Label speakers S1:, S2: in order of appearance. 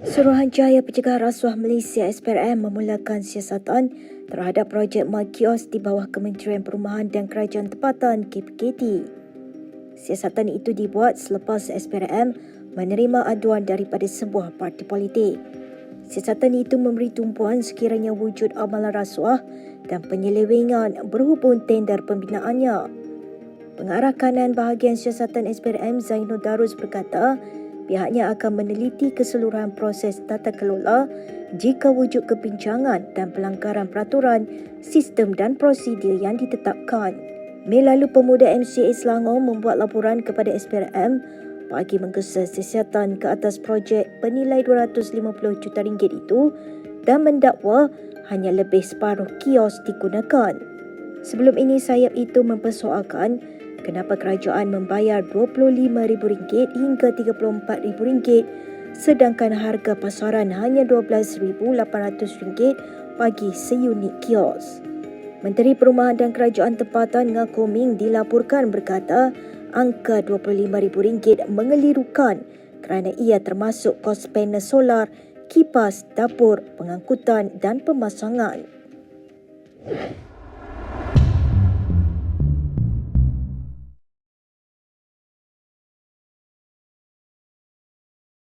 S1: Suruhanjaya Pencegahan Rasuah Malaysia SPRM memulakan siasatan terhadap projek Malkios di bawah Kementerian Perumahan dan Kerajaan Tempatan KPKT. Siasatan itu dibuat selepas SPRM menerima aduan daripada sebuah parti politik. Siasatan itu memberi tumpuan sekiranya wujud amalan rasuah dan penyelewengan berhubung tender pembinaannya. Pengarah kanan bahagian siasatan SPRM Zainul Darus berkata, pihaknya akan meneliti keseluruhan proses tata kelola jika wujud kebincangan dan pelanggaran peraturan, sistem dan prosedur yang ditetapkan. Melalu Pemuda MCA Selangor membuat laporan kepada SPRM bagi menggesa siasatan ke atas projek bernilai 250 juta ringgit itu dan mendakwa hanya lebih separuh kios digunakan. Sebelum ini sayap itu mempersoalkan kenapa kerajaan membayar RM25,000 hingga RM34,000 sedangkan harga pasaran hanya RM12,800 bagi seunit kios. Menteri Perumahan dan Kerajaan Tempatan Ngaku Ming dilaporkan berkata angka RM25,000 mengelirukan kerana ia termasuk kos panel solar, kipas, dapur, pengangkutan dan pemasangan.